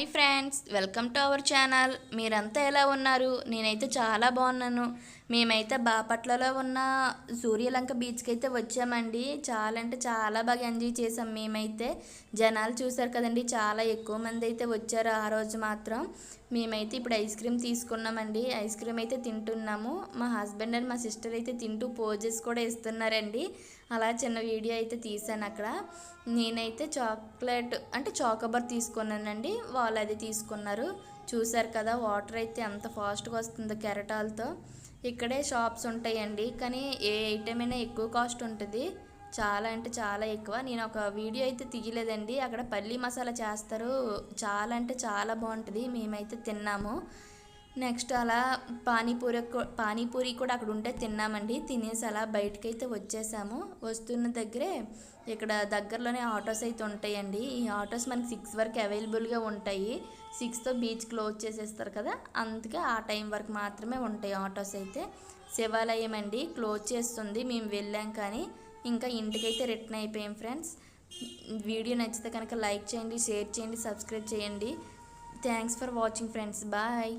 Hi friends welcome to our channel. మీరంతా ఎలా ఉన్నారు? నేనైతే చాలా బాగున్నాను. మేమైతే బాపట్లలో ఉన్న సూర్యలంక బీచ్కి అయితే వచ్చామండి. చాలా అంటే చాలా బాగా ఎంజాయ్ చేసాం మేమైతే. జనాలు చూసారు కదండి చాలా ఎక్కువ మంది అయితే వచ్చారు ఆ రోజు మాత్రం. మేమైతే ఇప్పుడు ఐస్ క్రీమ్ తీసుకున్నామండి. ఐస్ క్రీమ్ అయితే తింటున్నాము. మా హస్బెండ్ అండ్ మా సిస్టర్ అయితే తింటూ పోజెస్ కూడా ఇస్తున్నారండి. అలా చిన్న వీడియో అయితే తీసాను అక్కడ. నేనైతే చాక్లెట్ అంటే చాకోబార్ తీసుకున్నానండి. వాళ్ళు అది తీసుకున్నారు. చూసారు కదా వాటర్ అయితే ఎంత ఫాస్ట్గా వస్తుందో కెరటాలతో. ఇక్కడే షాప్స్ ఉంటాయండి కానీ ఏ ఐటెం అయినా ఎక్కువ కాస్ట్ ఉంటుంది. చాలా అంటే చాలా ఎక్కువ. నేను ఒక వీడియో అయితే తీయలేదండి. అక్కడ పల్లి మసాలా చేస్తారు. చాలా అంటే చాలా బాగుంటుంది. మేమైతే తిన్నాము. నెక్స్ట్ అలా పానీపూరి పానీపూరి కూడా అక్కడ ఉంటే తిన్నామండి. తినేసి అలా బయటకైతే వచ్చేసాము. వస్తున్న దగ్గరే ఇక్కడ దగ్గరలోనే ఆటోస్ అయితే ఉంటాయండి. ఈ ఆటోస్ మనకి సిక్స్ వరకు అవైలబుల్గా ఉంటాయి. సిక్స్తో బీచ్ క్లోజ్ చేసేస్తారు కదా అందుకే ఆ టైం వరకు మాత్రమే ఉంటాయి ఆటోస్ అయితే. శివాలయం అండి క్లోజ్ చేస్తుంది. మేము వెళ్ళాం కానీ ఇంకా ఇంటికైతే రిటర్న్ అయిపోయాం ఫ్రెండ్స్. వీడియో నచ్చితే కనుక లైక్ చేయండి షేర్ చేయండి సబ్స్క్రైబ్ చేయండి. Thanks for watching friends. Bye.